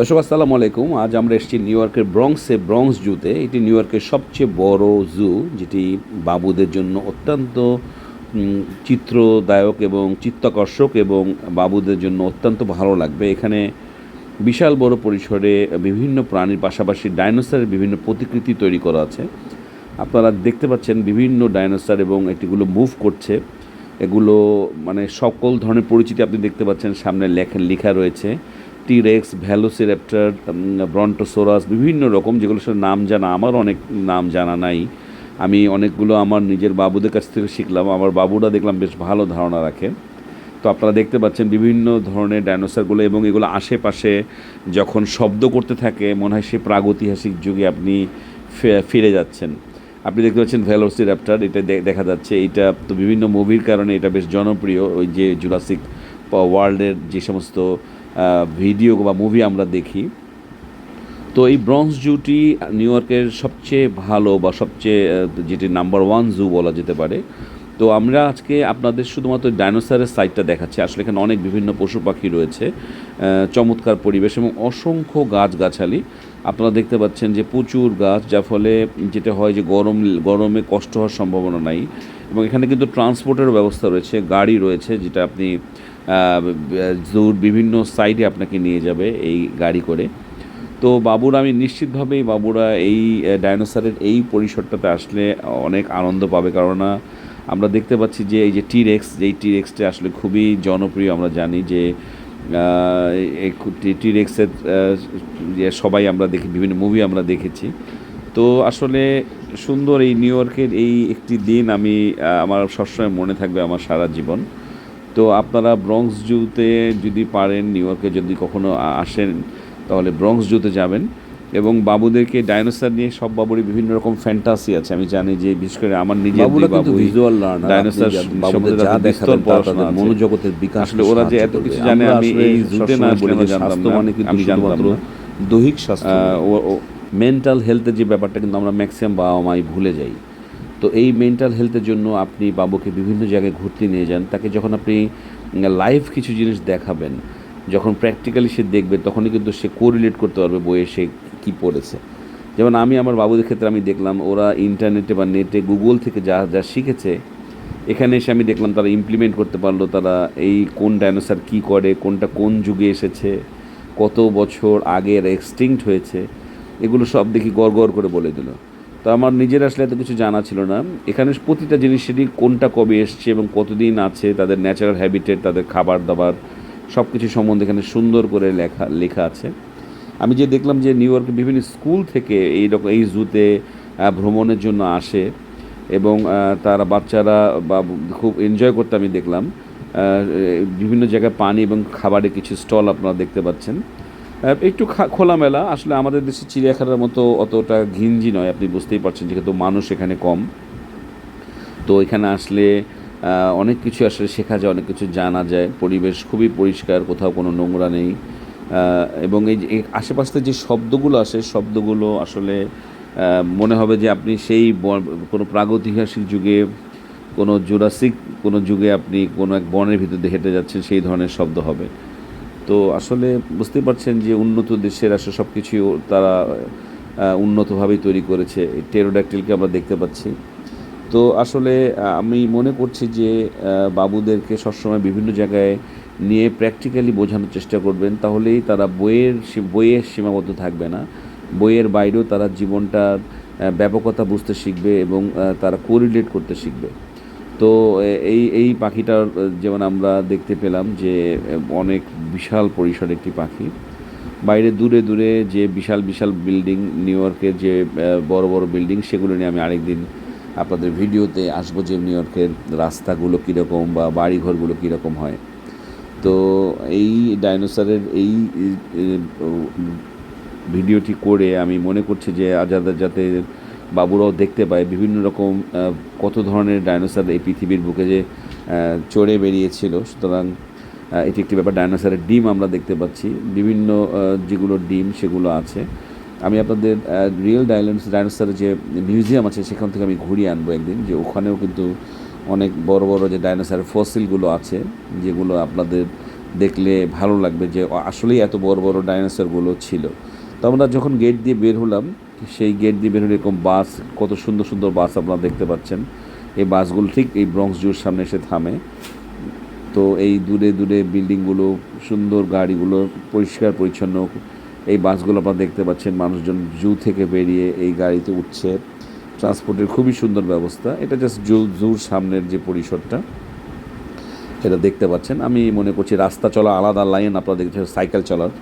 দর্শক, আসসালামু আলাইকুম। আজ আমরা এসেছি নিউ ইয়র্কের ব্রঙ্কসে ব্রঙ্কস জুতে এটি নিউ ইয়র্কের সবচেয়ে বড় জু যেটি বাবুদের জন্য অত্যন্ত চিত্রদায়ক এবং চিত্তাকর্ষক এবং বাবুদের জন্য অত্যন্ত ভালো লাগবে। এখানে বিশাল বড় পরিসরে বিভিন্ন প্রাণীর পাশাপাশি ডাইনোসরের বিভিন্ন প্রতিকৃতি তৈরি করা আছে। আপনারা দেখতে পাচ্ছেন বিভিন্ন ডাইনোসর এবং এটিগুলো মুভ করছে। এগুলো মানে সকল ধরনের পরিচিতি আপনি দেখতে পাচ্ছেন। সামনে লেখা লেখা রয়েছে। টিরেক্স ভ্যালোসিরাপ্টার ব্রন্টোসোরাস বিভিন্ন রকম যেগুলো সব নাম জানা, আমার অনেক নাম জানা নাই। আমি অনেকগুলো আমার নিজের বাবুদের কাছ থেকে শিখলাম, আমার বাবুরা দেখলাম বেশ ভালো ধারণা রাখে। তো আপনারা দেখতে পাচ্ছেন বিভিন্ন ধরনের ডাইনোসরগুলো এবং এগুলো আশেপাশে যখন শব্দ করতে থাকে, মনে হয় সে প্রাগৈতিহাসিক যুগে আপনি ফিরে যাচ্ছেন। আপনি দেখতে পাচ্ছেন ভ্যালোসি র্যাপ্টার এটা দেখা যাচ্ছে এটা তো বিভিন্ন মুভির কারণে এটা বেশ জনপ্রিয়, ওই যে জুরাসিক ওয়ার্ল্ডের যে সমস্ত ভিডিও বা মুভি আমরা দেখি। তো এই ব্রঞ্জ জুটি নিউ ইয়র্কের সবচেয়ে ভালো বা সবচেয়ে যেটি নাম্বার ওয়ান জু বলা যেতে পারে। তো আমরা আজকে আপনাদের শুধুমাত্র ডাইনোসরের সাইটটা দেখাচ্ছি। আসলে এখানে অনেক বিভিন্ন পশু পাখি রয়েছে চমৎকার পরিবেশ এবং অসংখ্য গাছগাছালি। আপনারা দেখতে পাচ্ছেন যে প্রচুর গাছ, যার ফলে যেটা হয় যে গরম, গরমে কষ্ট হওয়ার সম্ভাবনা নাই এবং এখানে কিন্তু ট্রান্সপোর্টের ব্যবস্থা রয়েছে, গাড়ি রয়েছে যেটা আপনি জুর বিভিন্ন সাইডে আপনাকে নিয়ে যাবে এই গাড়ি করে। তো বাবুরা, আমি নিশ্চিতভাবেই বাবুরা এই ডাইনোসরের এই পরিসরটাতে আসলে অনেক আনন্দ পাবে, কেননা আমরা দেখতে পাচ্ছি যে এই যে টিরেক্স যেই টিরেক্সটা আসলে খুবই জনপ্রিয়, আমরা জানি যে টিরেক্সের সবাই আমরা দেখি, বিভিন্ন মুভি আমরা দেখেছি। তো আসলে সুন্দর এই নিউ ইয়র্কের এই একটি দিন আমি আমার সবসময় মনে থাকবে আমার সারা জীবন। তো আপনারা ব্রংস জুতে যদি পারেন নিউ ইয়র্কে যদি কখনো আসেন, তাহলে ব্রংস জুতে যাবেন। এবং বাবুদেরকে ডাইনোসর নিয়ে সব বাবুরই বিভিন্ন রকম ফ্যান্টাসি আছে। আমি জানি যে বিশেষ করে আমার নিজের বাবুই ভিজুয়াল লার্নার ডাইনোসর বাবুদের যা সম্বন্ধে বিস্তর পড়াশোনা তাদের মনোজগতের বিকাশ আসলে ওরা যে এত কিছু জানে আমি এই জুতে না আমি জানতাম না। মানে কিন্তু আমি জানতাম দৈহিক স্বাস্থ্য। ও মেন্টাল হেলথের যে ব্যাপারটা কিন্তু আমরা ম্যাক্সিমাম বাবা মাই ভুলে যাই। তো এই মেন্টাল হেলথের জন্য আপনি বাবুকে বিভিন্ন জায়গায় ঘুরতে নিয়ে যান। তাকে যখন আপনি লাইভ কিছু জিনিস দেখাবেন যখন প্র্যাকটিক্যালি সে দেখবে তখনই কিন্তু সে কোরিলেট করতে পারবে বইয়ে সে কী পড়েছে। যেমন আমি আমার বাবুদের ক্ষেত্রে আমি দেখলাম, ওরা ইন্টারনেটে বা নেটে গুগল থেকে যা যা শিখেছে, এখানে এসে আমি দেখলাম তারা ইমপ্লিমেন্ট করতে পারল, তারা এই কোন ডাইনোসর কী করে, কোনটা কোন যুগে এসেছে, কত বছর আগের এক্সটিংক্ট হয়েছে, এগুলো সব দেখি গড় গড় করে বলে দিল। তো আমার নিজের আসলে এত কিছু জানা ছিল না। এখানে প্রতিটা জিনিসেরই কোনটা কবে এসছে এবং কতদিন আছে, তাদের ন্যাচারাল হ্যাবিটেট তাদের খাবার দাবার সব কিছু সম্বন্ধে এখানে সুন্দর করে লেখা লেখা আছে। আমি যে দেখলাম যে নিউ ইয়র্কের বিভিন্ন স্কুল থেকে এই রকম, এই জুতে ভ্রমণের জন্য আসে এবং তারা বাচ্চারা বা খুব এনজয় করতে আমি দেখলাম। বিভিন্ন জায়গায় পানি এবং খাবারের কিছু স্টল আপনারা দেখতে পাচ্ছেন। একটু খোলামেলা। আসলে আমাদের দেশে চিড়িয়াখানার মতো অতটা ঘিঞ্জি নয়, আপনি বুঝতেই পারছেন, যেহেতু মানুষ এখানে কম। তো এখানে আসলে অনেক কিছু আসলে শেখা যায়, অনেক কিছু জানা যায়। পরিবেশ খুবই পরিষ্কার, কোথাও কোনো নোংরা নেই। এবং এই যে থেকে যে শব্দগুলো আসে, শব্দগুলো আসলে মনে হবে যে আপনি সেই কোনো প্রাগৈতিহাসিক যুগে, কোনো জুরাসিক, কোনো যুগে আপনি কোনো এক বনের ভিতর হেঁটে যাচ্ছেন, সেই ধরনের শব্দ হবে। তো আসলে বুঝতেই পারছেন যে উন্নত দেশের আসলে সব কিছু তারা উন্নতভাবেই তৈরি করেছে। টেরোডাক্টিলকে আমরা দেখতে পাচ্ছি। তো আসলে আমি মনে করছি যে বাবুদেরকে সবসময় বিভিন্ন জায়গায় নিয়ে প্র্যাকটিক্যালি বোঝানোর চেষ্টা করবেন, তাহলেই তারা বইয়ের বইয়ের সীমাবদ্ধ থাকবে না। বইয়ের বাইরেও তারা জীবনটার ব্যাপকতা বুঝতে শিখবে এবং তারা কোরিলেট করতে শিখবে। তো এই এই পাখিটার, যেমন আমরা দেখতে পেলাম যে অনেক বিশাল পরিসর একটি পাখি। বাইরে দূরে দূরে যে বিশাল বিশাল বিল্ডিং নিউ ইয়র্কের যে বড় বড় বিল্ডিং সেগুলো নিয়ে আমি আরেকদিন আপনাদের ভিডিওতে আসব যে নিউ ইয়র্কের রাস্তাগুলো কীরকম বা বাড়িঘরগুলো কীরকম হয়। তো এই ডাইনোসরের এই ভিডিওটি করে আমি মনে করছি যে আজাদা যাতে বাবুরাও দেখতে পায় বিভিন্ন রকম কত ধরনের ডাইনোসর এই পৃথিবীর বুকে যে চড়ে বেরিয়েছিল। সুতরাং এটি একটি ব্যাপার, ডাইনোসরের ডিম আমরা দেখতে পাচ্ছি। বিভিন্ন যেগুলো ডিম, সেগুলো আছে। আমি আপনাদের রিয়েল ডাইলেন্স ডাইনোসরের যে মিউজিয়াম আছে, সেখান থেকে আমি ঘুরিয়ে আনব একদিন, যে ওখানেও কিন্তু অনেক বড় বড় যে ডাইনোসরের ফসিলগুলো আছে, যেগুলো আপনাদের দেখলে ভালো লাগবে যে আসলেই এত বড় বড় ডাইনোসরগুলো ছিল। তো আমরা যখন গেট দিয়ে বের হলাম, সেই গেট দিয়ে বের হলে এরকম বাস, কত সুন্দর সুন্দর বাস আপনারা দেখতে পাচ্ছেন। এই বাসগুলো ঠিক এই ব্রঙ্কস জুর সামনে এসে থামে। তো এই দূরে দূরে বিল্ডিংগুলো, সুন্দর গাড়িগুলো, পরিষ্কার পরিচ্ছন্ন, এই বাসগুলো আপনারা দেখতে পাচ্ছেন। মানুষজন জু থেকে বেরিয়ে এই গাড়িতে উঠছে। ট্রান্সপোর্টের খুবই সুন্দর ব্যবস্থা। এটা জাস্ট জোর জুর সামনের যে পরিসরটা, এটা দেখতে পাচ্ছেন। আমি মনে করছি রাস্তা চলা আলাদা, লাইন আপনারা দেখছেন, সাইকেল চলার।